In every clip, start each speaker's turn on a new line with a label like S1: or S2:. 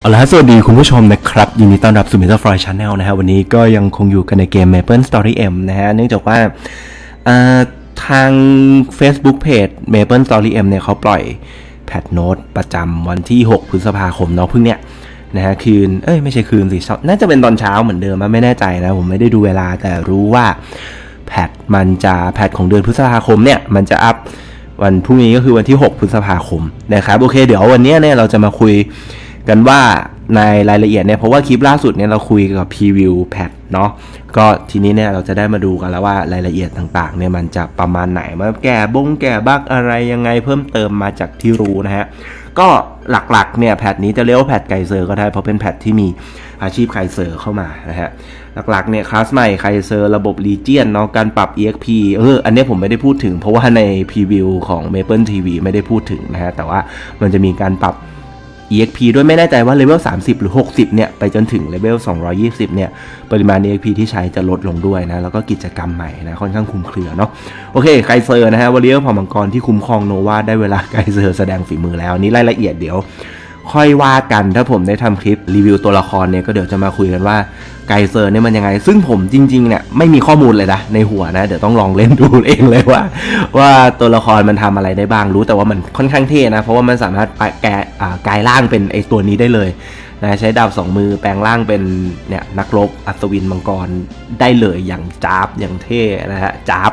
S1: เอาละฮะสวัสดีคุณผู้ชมนะครับ ยินดีต้อนรับสู่ Metal Fry Channel นะฮะวันนี้ก็ยังคงอยู่กันในเกม Maple Story M นะฮะเนื่องจากว่าทาง Facebook Page Maple Story M เนี่ยเขาปล่อยแพทโน้ตประจำวันที่ 6 พฤษภาคมเนาะเพิ่งเนี่ยนะฮะคืน เอ้ยไม่ใช่คืนสิน่าจะเป็นตอนเช้าเหมือนเดิมอะไม่แน่ใจนะ ผมไม่ได้ดูเวลาแต่รู้ว่าแพทมันจะแพทของเดือนพฤษภาคมเนี่ยมันจะอัพวันพรุ่งนี้ก็คือวันที่ 6 พฤษภาคมนะครับโอเค เดี๋ยววันนี้เนี่ยเราจะมาคุย กันว่าในรายละเอียดเนี่ยเพราะว่าคลิปล่าสุดเนี่ยเราคุยกับพรีวิวแพทเนาะก็ทีนี้เนี่ยเราจะได้มาดูกันแล้วว่ารายละเอียดต่างๆเนี่ยมันจะประมาณไหนมาแก้บงแก้บักอะไรยังไงเพิ่มเติมมาจากที่รู้นะฮะก็หลักๆเนี่ยแพทนี้จะเรียกว่าแพทไกเซอร์ก็ได้เพราะเป็นแพทที่มีอาชีพไกเซอร์เข้ามานะฮะหลักๆเนี่ยคลาสใหม่ไคเซอร์ระบบรีเจียนเนาะการปรับ EXP เอออันนี้ผมไม่ได้พูดถึงเพราะว่าในพรีวิวของ Maple TV ไม่ได้พูดถึงนะฮะแต่ว่ามันจะมีการปรับ EXP ด้วยไม่แน่ใจว่าเลเวล30 หรือ 60 เนี่ย ไปจนถึงเลเวล220 เนี่ย ปริมาณ EXP ที่ใช้จะลดลงด้วยนะ แล้วก็กิจกรรมใหม่นะ ค่อนข้างคลุมเครือเนาะโอเคไกเซอร์นะฮะวอลเลย์ผอมังกรที่คุ้มครองโนวาได้เวลาไกเซอร์แสดงฝีมือแล้วนนี้รายละเอียดเดี๋ยว ค่อยว่ากันถ้าผมได้ทำคลิปรีวิวตัวละครเนี่ยก็เดี๋ยวจะมาคุยกันว่าไกเซอร์เนี่ยมันยังไง ซึ่งผมจริงๆเนี่ยไม่มีข้อมูลเลยนะในหัวนะ เดี๋ยวต้องลองเล่นดูเองเลยว่า ว่าตัวละครมันทำอะไรได้บ้างรู้แต่ว่ามันค่อนข้างเท่นะ เพราะว่ามันสามารถแกะกายร่างเป็นไอตัวนี้ได้เลยนะใช้ดาบสองมือแปลงร่างเป็นเนี่ยนักรบอัศวินมังกรได้เลยอย่างจ้าบอย่างเท่นะฮะจ้าบ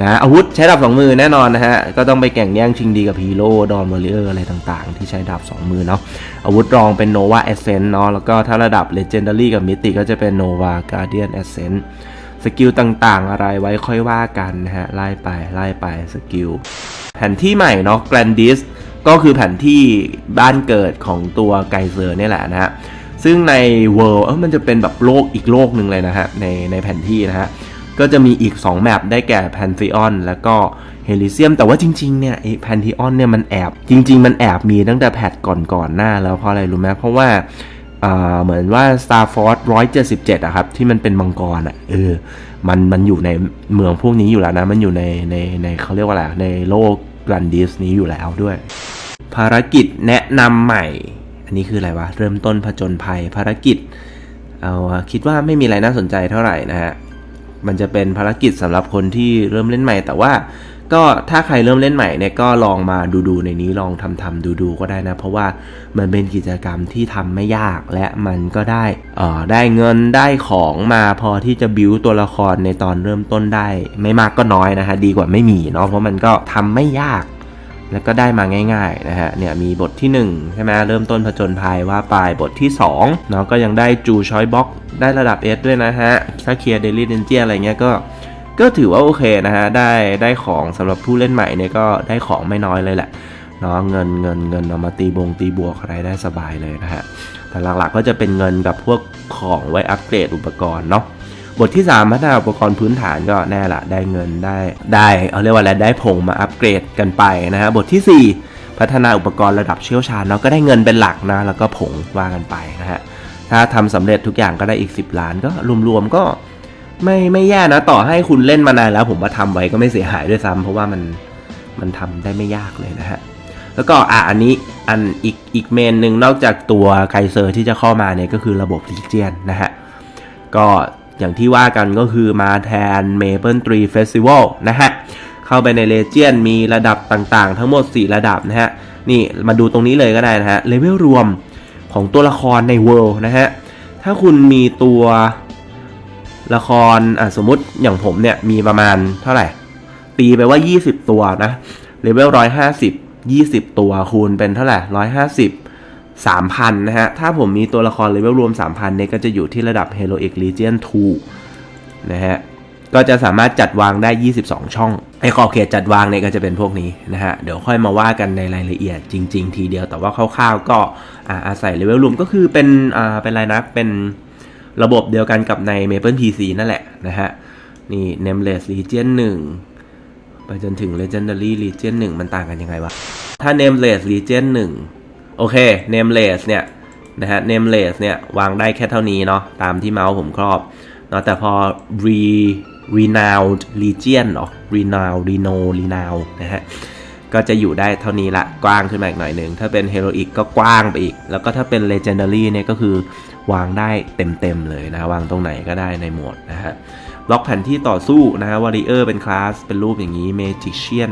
S1: นะอาวุธใช้ดาบสองมือแน่นอนนะฮะ ก็ต้องไปแข่งแย่งชิงดีกับฮีโร่ดอนวอลเลอร์อะไรต่างๆ ที่ใช้ดาบสองมือเนาะอาวุธรองเป็นโนวาเอเซนเนาะแล้วก็ถ้าระดับเลเจนดารี่กับมิติก็จะเป็นโนวาการเดียนเอเซนสกิลต่างๆ อะไรไว้ค่อยว่ากันนะฮะ ไล่ไปไล่ไปสกิลแผนที่ใหม่เนาะแกรนดิสก็คือแผนที่บ้านเกิดของตัวไกเซอร์เนี่ยแหละนะฮะซึ่งใน World เออมันจะเป็นแบบโลกอีกโลกหนึ่งเลยนะฮะในในแผนที่นะฮะ ก็จะมีอีก 2 แมปได้แก่แพนซิออนแล้วก็เฮลิเซียมแต่ว่าจริงๆเนี่ยไอ้แพนทิออนเนี่ยมันแอบ จริง ๆ มันแอบมีตั้งแต่แพทก่อนๆหน้าแล้วเพราะอะไรรู้ไหมเพราะว่าเหมือนว่า Star Force 177อะครับ ที่มันเป็นมังกรอะเออมันมันอยู่ในเมืองพวกนี้อยู่แล้วนะ มันอยู่ในในในเขาเรียกว่าอะไรในโลกกรันดิสนี้อยู่แล้วด้วย ภารกิจแนะนำใหม่ อันนี้คืออะไรวะ เริ่มต้นผจญภัยภารกิจ เอาคิดว่าไม่มีอะไรน่าสนใจเท่าไหร่นะฮะ มันจะเป็นภารกิจสำหรับคนที่เริ่มเล่นใหม่ แต่ว่าก็ถ้าใครเริ่มเล่นใหม่เนี่ยก็ลองมาดูๆในนี้ลองทำทำดูๆก็ได้นะ เพราะว่ามันเป็นกิจกรรมที่ทำไม่ยากและมันก็ได้เอ่อได้เงินได้ของมาพอที่จะบิวตัวละครในตอนเริ่มต้นได้ ไม่มากก็น้อยนะฮะดีกว่าไม่มีเนาะเพราะมันก็ทำไม่ยาก แล้วก็ได้มาง่ายๆนะฮะ เนี่ยมีบทที่1ใช่ไหมเริ่มต้นผจญภัยว่าไปบทที่2เนาะก็ยังได้จูชอยบ็อกได้ระดับ S ด้วยนะฮะ ถ้าเคลียร์เดลี่เดนเจียอะไรเงี้ยก็ ก็ถือว่าโอเคนะฮะ ได้ได้ของสำหรับผู้เล่นใหม่เนี่ยก็ได้ของไม่น้อยเลยแหละเนาะเงินเงินเงินเอามาตีบงตีบวกอะไรได้สบายเลยนะฮะ แต่หลักๆก็จะเป็นเงินกับพวกของไว้อัปเกรดอุปกรณ์เนาะ บทที่ 3 พัฒนาอุปกรณ์พื้นฐานก็แน่ละได้เงินได้ได้เอาเรียกว่าอะไรได้ผงมาอัปเกรดกันไปนะฮะบทที่ 4 พัฒนาอุปกรณ์ระดับเชี่ยวชาญเนาะก็ได้เงินเป็นหลักนะแล้วก็ผงว่ากันไปนะฮะถ้าทำสำเร็จทุกอย่างก็ได้อีก 10 ล้านก็รวมๆก็ไม่ไม่แย่นะต่อให้คุณเล่นมานานแล้ว ผมว่าทำไว้ก็ไม่เสียหายด้วยซ้ำเพราะว่ามันมันทำได้ไม่ยากเลยนะฮะแล้วก็อะอันนี้อันอีกอีกเมนหนึ่งนอกจากตัวไคเซอร์ที่จะเข้ามาเนี่ยก็คือระบบลีเจียนนะฮะก็ อย่างที่ว่ากันก็คือมาแทน Maple Tree Festival นะฮะ เข้าไปในเลเจียนมีระดับต่างๆ ทั้งหมด 4 ระดับนะฮะ นี่มาดูตรงนี้เลยก็ได้นะฮะเลเวลรวมของตัวละครใน World นะฮะ ถ้าคุณมีตัวละครอะสมมติอย่างผมเนี่ย มีประมาณเท่าไหร่ ตีไปว่า 20 ตัวนะเลเวล150 20 ตัวคูณเป็นเท่าไหร่150 3,000 นะฮะ ถ้าผมมีตัวละครเลเวลรวม 3,000 เนี่ยก็จะอยู่ที่ระดับ Heroic Legion 2 นะฮะ ก็จะสามารถจัดวางได้ 22 ช่อง ไอ้ขอบเขตจัดวางเนี่ยก็จะเป็นพวกนี้นะฮะ เดี๋ยวค่อยมาว่ากันในรายละเอียดจริง ๆ ทีเดียว แต่ว่าคร่าวๆก็อาอาศัยเลเวลรวมก็คือเป็นอ่าเป็นอะไรนะ เป็นระบบเดียวกันกับใน Maple PC นั่นแหละนะฮะ นี่ Nameless Legion 1 ไปจนถึง Legendary Legion 1 มันต่างกันยังไงวะ ถ้า Nameless Legion 1 โอเค Nameless เนี่ยนะฮะ Nameless เนี่ยวางได้แค่เท่านี้เนาะตามที่เมาส์ผมครอบเนาะแต่พอ Re Renowned Legion เนาะ Renowned Reno Renowned นะฮะก็จะอยู่ได้เท่านี้ละกว้างขึ้นมาอีกหน่อยหนึ่งถ้าเป็นเฮโรอีกก็กว้างไปอีก แล้วก็ถ้าเป็นเลเจนดารี่เนี่ยก็คือวางได้เต็มๆเลยนะ วางตรงไหนก็ได้ในหมวดนะฮะล็อกแผนที่ต่อสู้นะฮะวอริเออร์เป็นคลาสเป็นรูปอย่างนี้เมจิเชีย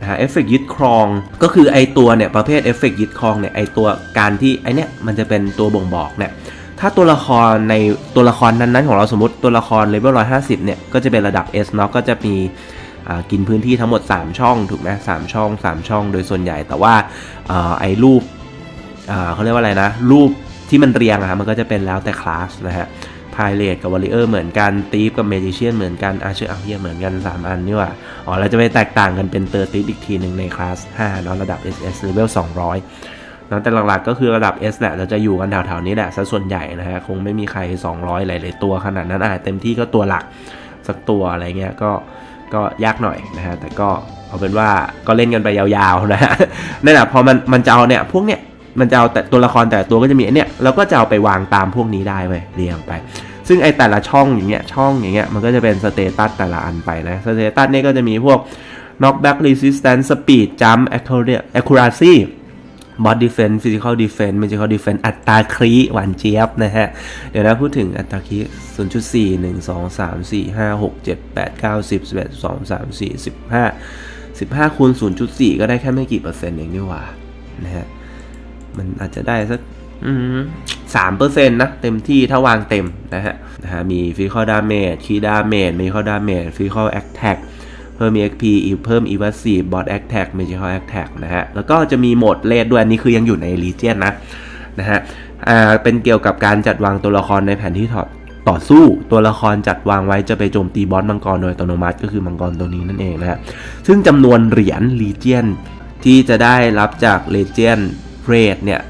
S1: นอาร์เอฟเรตนะฮะเอฟเฟกยึดครอง ก็คือไอตัวเนี่ยประเภทเอฟเฟกยึดครองเนี่ยไอตัวการที่ไอเนี่ยมันจะเป็นตัวบ่งบอกเนี่ยถ้าตัวละครในตัวละครนั้นๆของเราสมมติตัวละครเลเวล150เนี่ยก็จะเป็นระดับ S เนาะก็จะมีกินพื้นที่ทั้งหมด 3 ช่องถูกไหมสามช่อง 3 ช่องโดยส่วนใหญ่แต่ว่าอไอรูปเขาเรียกว่าอะไรนะ รูปที่มันเรียงอะมันก็จะเป็นแล้วแต่คลาสนะฮะ พายเลทกับวอริเออร์เหมือนกันตีฟกับเมจิเชียนเหมือนกันอาเชอร์อาเฮียเหมือนกัน 3 อันนี่ว่าอ๋อเราจะไปแตกต่างกันเป็นเตอร์ติสอีกทีหนึ่งในคลาส5เนาะระดับ SS level 200นะแต่หลักๆก็คือระดับ S แหละเราจะอยู่กันแถวๆนี้แหละซะส่วนใหญ่นะฮะคงไม่มีใคร 200 หลายๆตัวขนาดนั้นอาจเต็มที่ก็ตัวหลักสักตัวอะไรเงี้ยก็ก็ยากหน่อยนะฮะแต่ก็เอาเป็นว่าก็เล่นกันไปยาวๆนะฮะนั่นแหละพอมันมันจะเอาเนี่ยพวกเนี้ย มันจะเอาแต่ตัวละครแต่ละตัวก็จะมีไอเนี่ยเราก็จะเอาไปวางตามพวกนี้ได้เว้ยเรียงไป ซึ่งไอแต่ละช่องอย่างเงี้ยช่องอย่างเงี้ยมันก็จะเป็นสเตตัสแต่ละอันไปนะสเตตัสเนี่ยก็จะมีพวก knockback resistance speed jump accuracy accuracy bot defense physical defense magical defense อัตราครีหวานเจี๊ยบนะฮะ เดี๋ยวนะพูดถึงอัตราครี0.4 1 2 3 4 5 6 7 8 9 10 11 2 3 4 15 15คูณ0.4 ก็ได้แค่ไม่กี่เปอร์เซ็นต์เองนี่หว่านะฮะ มันอาจจะได้สักสามเปอร์เซ็นต์นะเต็มที่ถ้าวางเต็มนะฮะนะฮะมี physical damage key damage medical damage physical attack เพิ่ม EXP อีกเพิ่ม evasive bot attack magical attack นะฮะ แล้วก็จะมีโหมดเลดด้วย อันนี้คือยังอยู่ใน Legion นะ นะฮะ อ่า เป็นเกี่ยวกับการจัดวางตัวละครในแผนที่ถอดต่อสู้ตัวละครจัดวางไว้จะไปโจมตีบอสมังกรโดยอัตโนมัติก็คือมังกรตัวนี้นั่นเองนะฮะ ซึ่งจำนวนเหรียญ Legion ที่จะได้รับจาก Legion Rate เนี่ย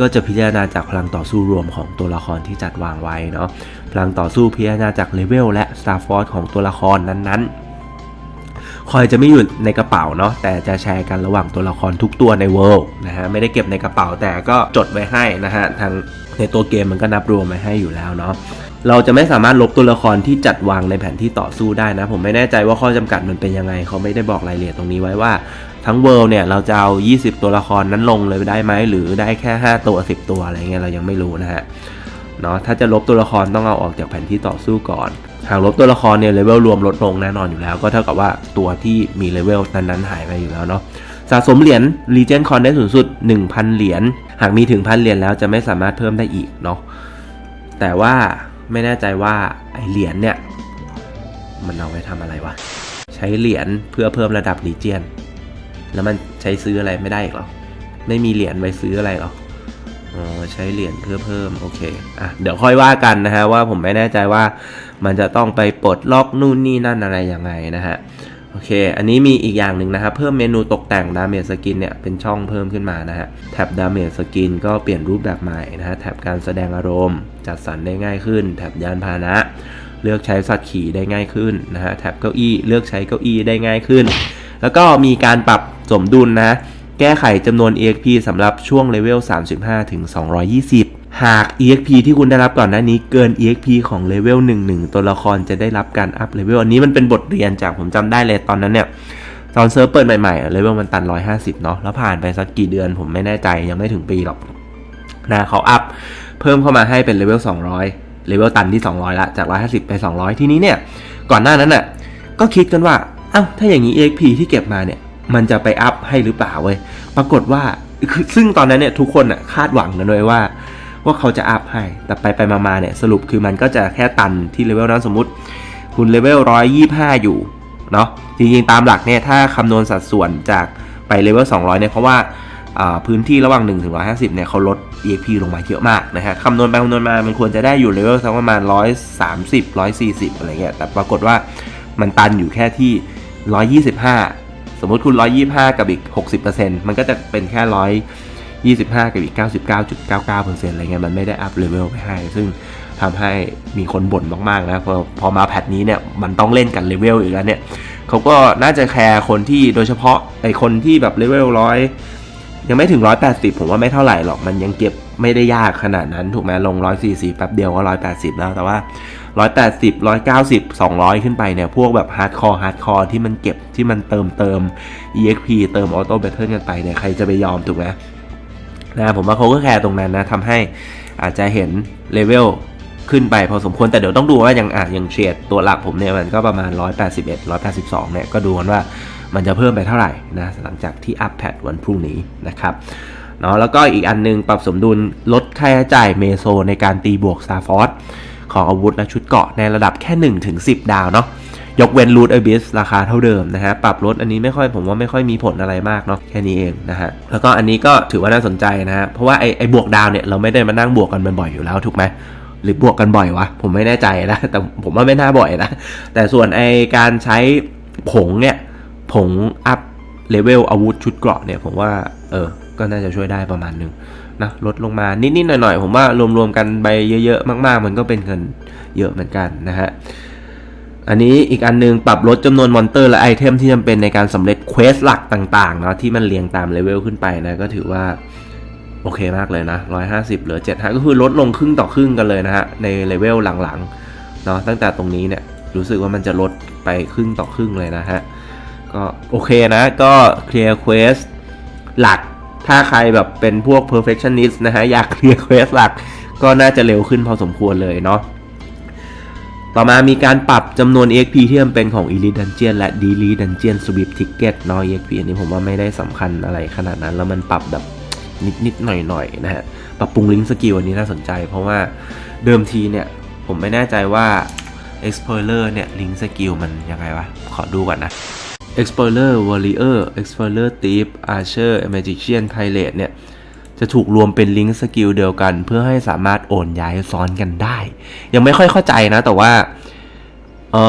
S1: ก็จะพิจารณาจากพลังต่อสู้รวมของตัวละครที่จัดวางไว้เนาะพลังต่อสู้พิจารณาจากเลเวลและ Star Force ของตัวละครนั้นๆ คอยจะไม่อยู่ในกระเป๋าเนาะแต่จะแชร์กันระหว่างตัวละครทุกตัวในเวิลด์นะฮะไม่ได้เก็บในกระเป๋าแต่ก็จดไว้ให้นะฮะทางในตัวเกมมันก็นับรวมไว้ให้อยู่แล้วเนาะเราจะไม่สามารถลบตัวละครที่จัดวางในแผนที่ต่อสู้ได้นะ ผมไม่แน่ใจว่าข้อจำกัดมันเป็นยังไง เขาไม่ได้บอกรายละเอียดตรงนี้ไว้ว่า ทั้งเวิลด์เนี่ยเราจะเอา 20 ตัวละครนั้นลงเลยได้ไหมหรือได้แค่ 5 ตัว 10 ตัวอะไรเงี้ยเรายังไม่รู้นะฮะเนาะถ้าจะลบตัวละครต้องเอาออกจากแผนที่ต่อสู้ก่อน หากลบตัวละครเนี่ยเลเวลรวมลดลงแน่นอนอยู่แล้ว ก็เท่ากับว่าตัวที่มีเลเวลนั้นๆหายไปอยู่แล้วเนาะสะสมเหรียญ Legion Con ได้สูงสุด 1,000 เหรียญ หากมีถึงพันเหรียญแล้วจะไม่สามารถเพิ่มได้อีกเนาะแต่ว่าไม่แน่ใจว่าไอเหรียญเนี่ย มันเอาไว้ทำอะไรวะ ใช้เหรียญเพื่อเพิ่มระดับ Legion แล้วมันใช้ซื้ออะไรไม่ได้อีกหรอ ไม่มีเหรียญไว้ซื้ออะไรหรออ๋อใช้เหรียญเพื่อเพิ่มโอเคอะเดี๋ยวค่อยว่ากันนะฮะว่าผมไม่แน่ใจว่ามันจะต้องไปปลดล็อกนู่นนี่นั่นอะไรยังไงนะฮะโอเค อันนี้มีอีกอย่างหนึ่งนะครับเพิ่มเมนูตกแต่งดาเมจสกินเนี่ยเป็นช่องเพิ่มขึ้นมานะฮะแท็บดาเมจสกินก็เปลี่ยนรูปแบบใหม่นะฮะแท็บการแสดงอารมณ์ จัดสรรได้ง่ายขึ้น แท็บยานพาหนะ เลือกใช้สัตว์ขี่ได้ง่ายขึ้นนะฮะแท็บเก้าอี้เลือกใช้เก้าอี้ได้ง่ายขึ้น แล้วก็มีการปรับสมดุลนะ แก้ไขจำนวน EXP สำหรับช่วงเลเวล 35ถึง220 หาก EXP ที่คุณได้รับก่อนหน้านี้เกิน EXP ของเลเวล11 ตัวละครจะได้รับการอัพเลเวลอันนี้มันเป็นบทเรียนจากผมจำได้เลยตอนนั้นเนี่ยตอนเซิร์ฟเปิดใหม่ๆเลเวลมันตัน 150 เนาะแล้วผ่านไปสักกี่เดือนผมไม่แน่ใจยังไม่ถึงปีหรอกนะเขาอัพเพิ่มเข้ามาให้เป็นเลเวล 200 เลเวลตันที่ 200 ละ จาก 150 ไป 200 ทีนี้เนี่ย ก่อนหน้านั้นน่ะ ก็คิดกันว่า อ้าถ้าอย่างนี้ EXP ที่เก็บมาเนี่ย มันจะไปอัพให้หรือเปล่าเว้ย ปรากฏว่าซึ่งตอนนั้นเนี่ยทุกคนอะคาดหวังกันเลยว่า ว่าเขาจะอัพให้ แต่ไปไปมาๆเนี่ยสรุปคือมันก็จะแค่ตันที่เลเวลนั้นสมมติ คุณเลเวล125อยู่เนาะจริงๆตามหลักเนี่ยถ้าคำนวณสัดส่วนจากไปเลเวล200เนี่ยเพราะว่าอ่าพื้นที่ระหว่าง 1 ถึง 150 เนี่ยเขาลด EXP ลงมาเยอะมากนะฮะคำนวณไปคำนวณมามันควรจะได้อยู่เลเวลสักประมาณ 130 140 อะไรเงี้ยแต่ปรากฏว่ามันตันอยู่แค่ที่ 125 สมมติคุณ 125 กับอีก 60%มันก็จะเป็นแค่125 กับอีก 99.99%อะไรเงี้ยมันไม่ได้อัพเลเวลไปให้ ซึ่งทำให้มีคนบ่นมากๆนะพอพอมาแพทนี้เนี่ยมันต้องเล่นกันเลเวลอีกแล้วเนี่ยเขาก็น่าจะแคร์คนที่โดยเฉพาะไอคนที่แบบเลเวลร้อยยังไม่ถึง 180 ผมว่าไม่เท่าไหร่หรอก มันยังเก็บไม่ได้ยากขนาดนั้น ถูกไหมลง 140 แป๊บเดียวก็ 180 แล้วแต่ว่า 180 190 200 ขึ้นไปเนี่ย พวกแบบฮาร์ดคอร์ฮาร์ดคอร์ที่มันเก็บที่มันเติมเติม EXP เติมออโต้แบตเทิลกันไปเนี่ย ใครจะไปยอมถูกไหมนะผมว่าเขาก็แคร์ตรงนั้นนะทำให้อาจจะเห็นเลเวลขึ้นไปพอสมควรแต่เดี๋ยวต้องดูว่ายังอะยังเทรดตัวหลักผมเนี่ยมันก็ประมาณ 181 182 เนี่ย ก็ดูกันว่ามันจะเพิ่มไปเท่าไหร่นะหลังจากที่อัพแพดวันพรุ่งนี้นะครับเนาะแล้วก็อีกอันนึงปรับสมดุลลดค่าใช้จ่ายเมโซในการตีบวกซาฟอส ของอาวุธและชุดเกราะในระดับแค่1ถึง10 ดาวเนาะยกเว้นรูทเอบิสราคาเท่าเดิมนะฮะ ปรับลดอันนี้ไม่ค่อยผมว่าไม่ค่อยมีผลอะไรมากเนาะแค่นี้เองนะฮะ แล้วก็อันนี้ก็ถือว่าน่าสนใจนะฮะ เพราะว่าไอ้ไอ้บวกดาวเนี่ยเราไม่ได้มานั่งบวกกันบ่อยๆอยู่แล้วถูกไหมหรือบวกกันบ่อยวะ ผมไม่แน่ใจนะ แต่ผมว่าไม่น่าบ่อยนะ แต่ส่วนไอการใช้ผงเนี่ย ผงอัพเลเวลอาวุธชุดเกราะเนี่ยผมว่าเออก็น่าจะช่วยได้ประมาณนึง นะลดลงมานิดๆหน่อยๆ ผมว่ารวมๆกันไปเยอะๆ มาก ๆ มันก็เป็นเงินเยอะเหมือนกันนะฮะอันนี้อีกอันนึงปรับลดจำนวนมอนเตอร์และไอเทมที่จำเป็นในการสำเร็จเควสหลักต่างๆเนาะที่มันเรียงตามเลเวลขึ้นไปนะก็ถือว่าโอเคมากเลยนะ 150 เหลือ75ก็คือลดลงครึ่งต่อครึ่งกันเลยนะฮะ ในเลเวลหลังๆเนาะตั้งแต่ตรงนี้เนี่ย รู้สึกว่ามันจะลดไปครึ่งต่อครึ่งเลยนะฮะ ก็โอเคนะ ก็เคลียร์เควสหลัก ถ้าใครแบบเป็นพวก perfectionist นะฮะ อยากเคลียร์เควสหลัก ก็น่าจะเร็วขึ้นพอสมควรเลยเนาะต่อมามีการปรับจำนวน EXP ที่จำเป็นของ Elite Dungeon และ Daily Dungeon Sweep Ticket เนาะ EXP อันนี้ผมว่าไม่ได้สำคัญอะไรขนาดนั้น แล้วมันปรับแบบนิดๆหน่อยๆนะฮะ ปรับปรุงลิงก์สกิลอันนี้น่าสนใจ เพราะว่าเดิมทีเนี่ย ผมไม่แน่ใจว่า Explorer เนี่ยลิงก์สกิลมันยังไงวะ ขอดูก่อนนะ Explorer Warrior Explorer Thief Archer Magician Pilot เนี่ยจะถูกรวมเป็นลิงก์สกิลเดียวกัน เพื่อให้สามารถโอนย้ายซ้อนกันได้ ยังไม่ค่อยเข้าใจนะ แต่ว่าเอ่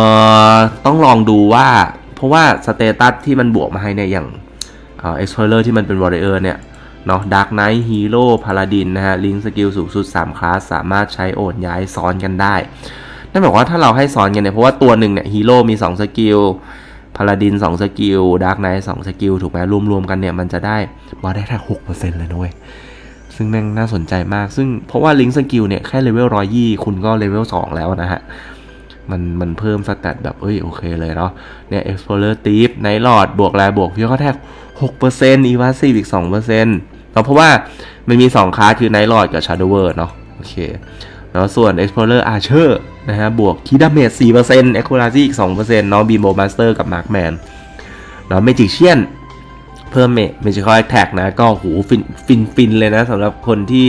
S1: อต้องลองดูว่า เพราะว่าสเตตัสที่มันบวกมาให้เนี่ยอย่างเอ่อ Explorer ที่มันเป็น Warrior เนี่ยเนาะ Dark Knight Hero Paladin นะฮะลิงก์สกิลสูงสุด 3 คลาส สามารถใช้โอนย้ายซ้อนกันได้ นั่นหมายความว่าถ้าเราให้ซ้อนกันเนี่ย เพราะว่าตัวหนึ่งเนี่ยฮีโร่มี 2 สกิล พาลาดิน2สกิลดาร์กไนท์2สกิลถูกไหมรวมๆกันเนี่ยมันจะได้ว่าได้แค่หกเปอร์เซ็นต์เลยนะเว้ยซึ่งแม่งน่าสนใจมาก ซึ่งเพราะว่าลิงก์สกิลเนี่ยแค่เลเวลร้อยยี่คุณก็เลเวลสองแล้วนะฮะ มันมันเพิ่มสแตทแบบเอ้ยโอเคเลยเนาะเนี่ย Explorer Thief ไนท์ลอดบวกแลบวกพี่ก็แทก6% e v a s i v e อีวาซีอีก2%เปอร์เซ็นาะเพราะว่ามันมี2คลาสคือ Night Lord กับ Shadower เนาะโอเค แล้วส่วน Explorer Archer นะฮะบวกคีดาเมจ4% Accuracy อีก2%เนาะ Beam Master กับ Markman เนาะ Magician เพิ่มเมจ Magical Attack นะ ก็หูฟินฟินฟินเลยนะสำหรับคนที่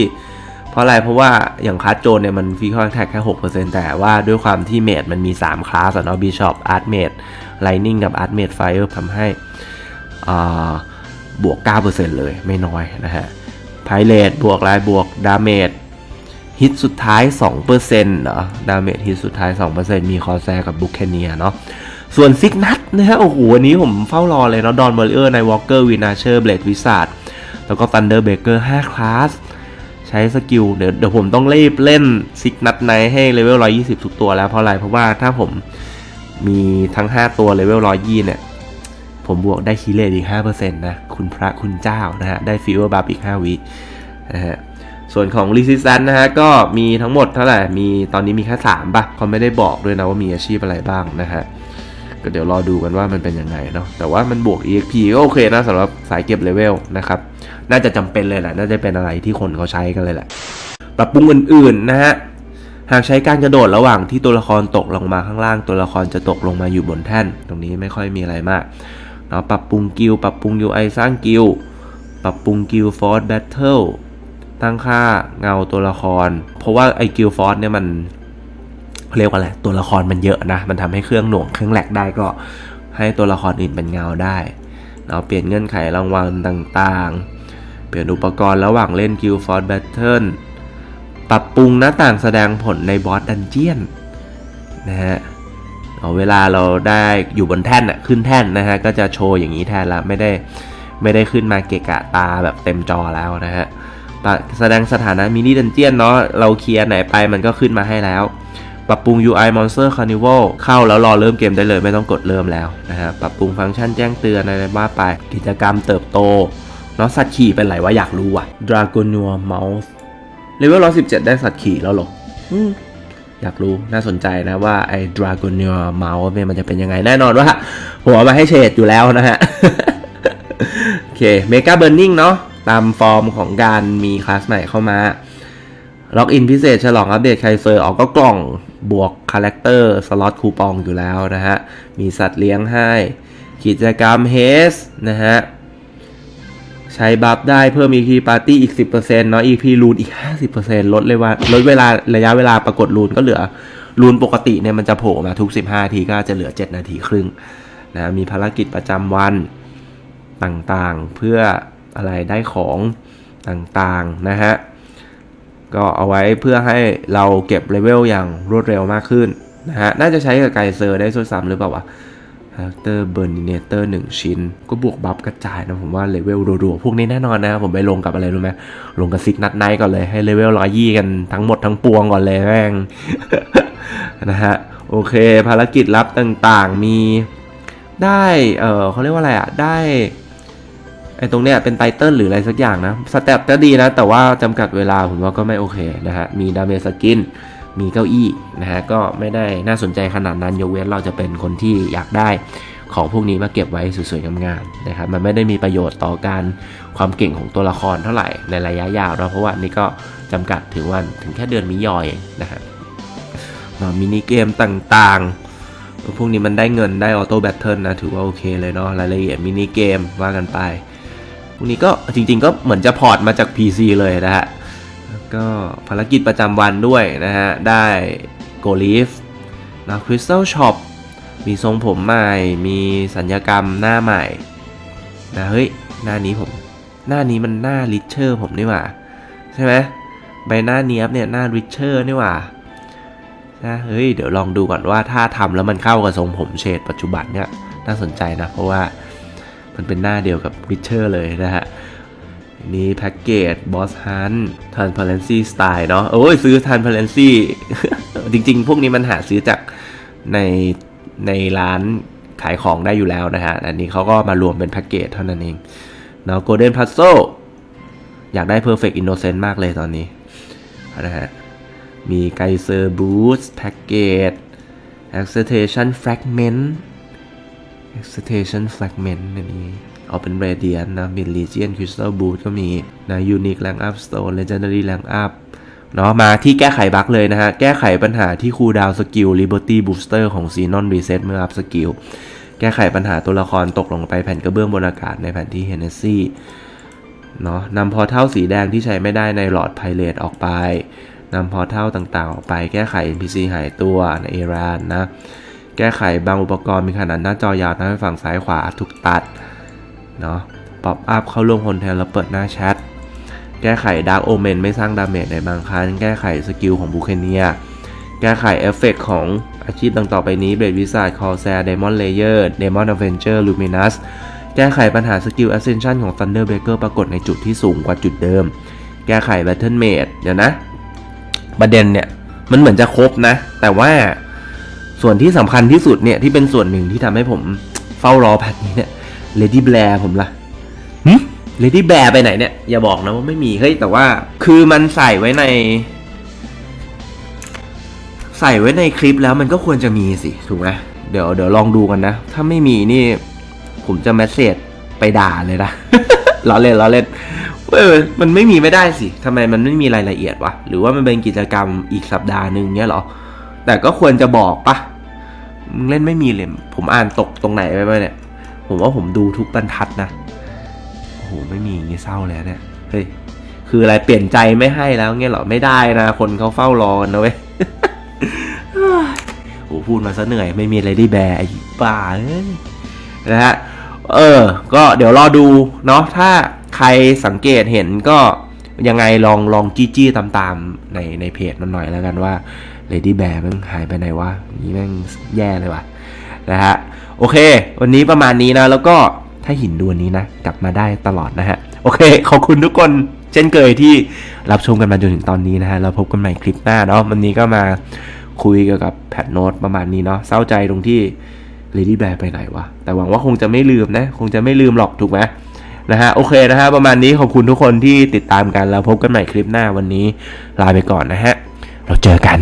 S1: เพราะอะไรเพราะว่าอย่างคลาสโจนเนี่ยมันฟีคอนแท็กแค่ 6%แต่ว่าด้วยความที่เมดมันมี 3 คลาสเนาะ Bishop Art Mage Lightning กับ Art Mage Fire ทำให้อ่าบวก 9%เลยไม่น้อยนะฮะไพเรตบวกลายบวกดาเมจ ฮิตสุดท้าย 2%เนาะดาเมจฮิตสุดท้าย 2%มีคอแซกับบุคเคเนียเนาะส่วนซิกนัทนะฮะโอ้โหวันนี้ผมเฝ้ารอเลยเนาะดอนเบอร์เออร์ในวอลเกอร์วินาเชอร์เบลดวิสาดแล้วก็ตันเดอร์เบเกอร์5คลาสใช้สกิลเดี๋ยวเดี๋ยวผมต้องรีบเล่นซิกนัทไนให้เลเวล 120 ทุกตัวแล้วเพราะอะไร เพราะว่าถ้าผมมีทั้ง 5 ตัวเลเวล 120 เนี่ย ผมบวกได้คีเลตอีก 5%นะ คุณพระคุณเจ้านะฮะ ได้ฟิวเวอร์บัฟอีก 5 วินะฮะ ส่วนของ r e s i s t a n นะฮะก็มีทั้งหมดเท่าไหร่ มีตอนนี้มีแค่3ป่ะเขาไม่ได้บอกด้วยนะว่ามีอาชีพอะไรบ้างนะฮะก็เดี๋ยวรอดูกันว่ามันเป็นยังไงเนาะแต่ว่ามันบวก EXP ก็โอเคนะสำหรับสายเก็บเลเวลนะครับ น่าจะจำเป็นเลยแหละ น่าจะเป็นอะไรที่คนเขาใช้กันเลยแหละปรับปรุงอื่นๆนะฮะหากใช้การกระโดดระหว่างที่ตัวละครตกลงมาข้างล่าง ตัวละครจะตกลงมาอยู่บนแท่น ตรงนี้ไม่ค่อยมีอะไรมากเนาะปรับปรุงกิลปรับปรุง UI สร้างกิลปรับปรุงกิลฟอร์ e แบทเทิล ตั้งค่าเงาตัวละคร เพราะว่าไอ้กิลฟอร์เนี่ยมันเรียกว่าอะไรตัวละครมันเยอะนะ มันทำให้เครื่องหน่วงเครื่องแหลกได้ก็ให้ตัวละครอื่นเป็นเงาได้เนาะเปลี่ยนเงื่อนไขรางวัลต่างๆ เปลี่ยนอุปกรณ์ระหว่างเล่น Guild Force Battle ปรับปรุงหน้าต่างแสดงผลในบอสดันเจียนนะฮะเอาเวลาเราได้อยู่บนแท่นอะขึ้นแท่นนะฮะก็จะโชว์อย่างนี้แทนละไม่ได้ไม่ได้ขึ้นมาเกะกะตาแบบเต็มจอแล้วนะฮะ แสดงสถานะมินิดันเจียนเนาะเราเคลียร์ไหนไปมันก็ขึ้นมาให้แล้ว ปรับปรุง UI Monster Carnival เข้าแล้วรอเริ่มเกมได้เลยไม่ต้องกดเริ่มแล้วนะฮะปรับปรุงฟังก์ชันแจ้งเตือนอะไรบ้าไป กิจกรรมเติบโตเนาะสัตว์ขี่เป็นไรวะอยากรู้ว่ะ Dragonaur Mouse เลเวล117ได้สัตว์ขี่แล้วหรออืมอยากรู้น่าสนใจนะว่าไอ้ Dragonaur Mouse เนี่ยมันจะเป็นยังไงแน่นอนว่าผมเอามาให้เชดอยู่แล้วนะฮะ โอเค Mega Burning เนาะ ตามฟอร์มของการมีคลาสใหม่เข้ามาล็อกอินพิเศษฉลองอัปเดตไคเซอร์ออกก็กล่องบวกคาแรคเตอร์สล็อตคูปองอยู่แล้วนะฮะ มีสัตว์เลี้ยงให้ กิจกรรมเฮสนะฮะ ใช้บัฟได้เพิ่ม EP Party อีก 10%เนาะ EP รูนอีก 50%ลดเลยว่าลดเวลาระยะเวลาปรากฏรูนก็เหลือ รูนปกติเนี่ยมันจะโผล่มาทุก 15นาทีก็จะเหลือ 7 นาทีครึ่งนะมีภารกิจประจำวันต่างๆเพื่อ อะไรได้ของต่างๆนะฮะ ก็เอาไว้เพื่อให้เราเก็บเลเวลอย่างรวดเร็วมากขึ้นนะฮะ น่าจะใช้กับไกเซอร์ได้ส่วนซ้ำหรือเปล่าวะ c h a r a c t e r b u r n i n a t o r 1ชิ้น ก็บวกบัฟกระจายนะผมว่าเลเวลรัวๆ พวกนี้แน่นอนนะครับผมไปลงกับอะไรรู้ไหมลงกับซิกนัดไนท์ก่อนเลยให้เลเวลร้อยยี่กันทั้งหมดทั้งปวงก่อนเลยแม่งนะฮะ โอเค ภารกิจลับต่างๆมีได้ เออเขาเรียกว่าอะไรอะได้ อ้ตรงเนี้ยเป็นไตเติลหรืออะไรสักอย่างนะสเต็ปก็ดีนะ แต่ว่าจำกัดเวลาผมว่าก็ไม่โอเคนะฮะ มีดาเมจสกิน มีเก้าอี้นะฮะ ก็ไม่ได้น่าสนใจขนาดนั้นยกเว้นเราจะเป็นคนที่อยากได้ของพวกนี้มาเก็บไว้สวยๆงามๆนะครับ มันไม่ได้มีประโยชน์ต่อการความเก่งของตัวละครเท่าไหร่ในระยะยาวนะเพราะว่านี่ก็จำกัดถึงวันถึงแค่เดือนมิยอยนะฮะมามินิเกมต่างๆ พวกนี้มันได้เงินได้ออโต้แบทเทิลนะ ถือว่าโอเคเลยเนาะรายละเอียดมินิเกมว่ากันไป วกนี้ก็จริงๆก็เหมือนจะพอร์ตมาจาก PC เลยนะฮะก็ภารกิจประจำวันด้วยนะฮะ ได้โกลีฟนะคริสตัลช็อปมีทรงผมใหม่ มีสัญญกรรมหน้าใหม่นะเฮ้ย หน้านี้ผม หน้านี้มันหน้าริชเชอร์ผมนี่หว่า ใช่ไหมใบหน้าเนี้ยบเนี่ยหน้าริชเชอร์นี่หว่านะเฮ้ย เดี๋ยวลองดูก่อนว่าถ้าทำแล้วมันเข้ากับทรงผมเฉดปัจจุบันเนี่ยน่าสนใจนะ เพราะว่า มันเป็นหน้าเดียวกับริชเชอร์เลยนะฮะนี่แพ็กเกจ Boss Hunt Transparency Style เนาะโอ้ยซื้อ Transparency จริงๆ พวกนี้มันหาซื้อจากในในร้านขายของได้อยู่แล้วนะฮะ อันนี้เขาก็มารวมเป็นแพ็กเกจเท่านั้นเองเนาะ Golden Puzzle อยากได้ Perfect Innocent มากเลยตอนนี้นะฮะ มีไกเซอร์บูส์แพ็กเกจ Excitation Fragment Excitation Fragment อันนี้เอาเป็น Radiant นะมี Legion Crystal Boot ก็มีนะ Unique Rank Up Stone Legendary Rank Up เนาะมาที่แก้ไขบั๊กเลยนะฮะ แก้ไขปัญหาที่คูลดาวสกิล Liberty Booster ของ Xenon Reset เมื่ออัพสกิล แก้ไขปัญหาตัวละครตกลงไปแผ่นกระเบื้องบนอากาศในแผ่นที่ Hennessy เนาะนำพอเท่าสีแดงที่ใช้ไม่ได้ในหลอดไพเรตออกไปนำพอเท่าต่างๆออกไปแก้ไข NPC หายตัวในเอรานนะ แก้ไขบางอุปกรณ์มีขนาดหน้าจอยาวทำให้ฝั่งซ้ายขวาถูกตัดเนาะป๊อปอัพเข้าร่วมคนแทนแล้วเปิดหน้าแชท แก้ไขดาร์กโอเมนไม่สร้างดาเมจในบางครั้ง แก้ไขสกิลของบูเคเนีย แก้ไขเอฟเฟกของอาชีพดังต่อไปนี้เบ d วิสา d คอแซร์เดมอนเลเยอร์เดมอนอเวนเจอร์ลูมินัสแก้ไขปัญหาสกิล Ascension ของ Thunder Breaker ปรากฏในจุดที่สูงกว่าจุดเดิม แก้ไข Battle Mate เดี๋ยวนะ ประเด็นเนี่ย มันเหมือนจะครบนะ แต่ว่า ส่วนที่สำคัญที่สุดเนี่ยที่เป็นส่วนหนึ่งที่ทำให้ผมเฝ้ารอแพทนี้เนี่ย Lady Blair ผมละหึ Lady Blair ไปไหนเนี่ย อย่าบอกนะว่าไม่มี เฮ้ย แต่ว่าคือมันใส่ไว้ใน ใส่ไว้ในคลิปแล้วมันก็ควรจะมีสิ ถูกไหมเดี๋ยวเดี๋ยวลองดูกันนะ ถ้าไม่มีนี่ ผมจะแมสเซจไปด่าเลยนะล้อเล่นล้อเล่นเว้ยมันไม่มีไม่ได้สิทำไมมันไม่มีรายละเอียดวะ หรือว่ามันเป็นกิจกรรมอีกสัปดาห์หนึ่งเนี่ยเหรอ แต่ก็ควรจะบอกปะ มึงเล่นไม่มีเลยผมอ่านตกตรงไหนไปไหมเนี่ย ผมว่าผมดูทุกบรรทัดนะ โอ้โห ไม่มีอย่างงี้เศร้าเลยเนี่ย เฮ้ย คืออะไรเปลี่ยนใจไม่ให้แล้วเงี้ยเหรอ ไม่ได้นะ คนเขาเฝ้ารอกันนะเว้ยโอ้พูดมาซะเหนื่อย ไม่มีอะไรได้แบร์ไอ้บ้าเอ้ยนะฮะ เออ ก็เดี๋ยวรอดูเนาะ ถ้าใครสังเกตเห็นก็ยังไงลองลองจี้จี้ตามตามๆในในเพจมันหน่อยแล้วกันว่า Lady Bear มันหายไปไหนวะนี่แม่งแย่เลยว่ะนะฮะโอเค วันนี้ประมาณนี้นะ แล้วก็ถ้าหินดวนนี้นะ กลับมาได้ตลอดนะฮะ โอเค ขอบคุณทุกคนเช่นเคยที่รับชมกันมาจนถึงตอนนี้นะฮะ เราพบกันใหม่คลิปหน้าเนาะวันนี้ก็มาคุยเกี่ยวกับแพทโน้ตประมาณนี้เนาะเศร้าใจตรงที่ Lady Bear ไปไหนวะ แต่หวังว่าคงจะไม่ลืมนะ คงจะไม่ลืมหรอกถูกไหมนะฮะ โอเคนะฮะ ประมาณนี้ขอบคุณทุกคนที่ติดตามกันแล้วพบกันใหม่คลิปหน้าวันนี้ ลาไปก่อนนะฮะ เราเจอกัน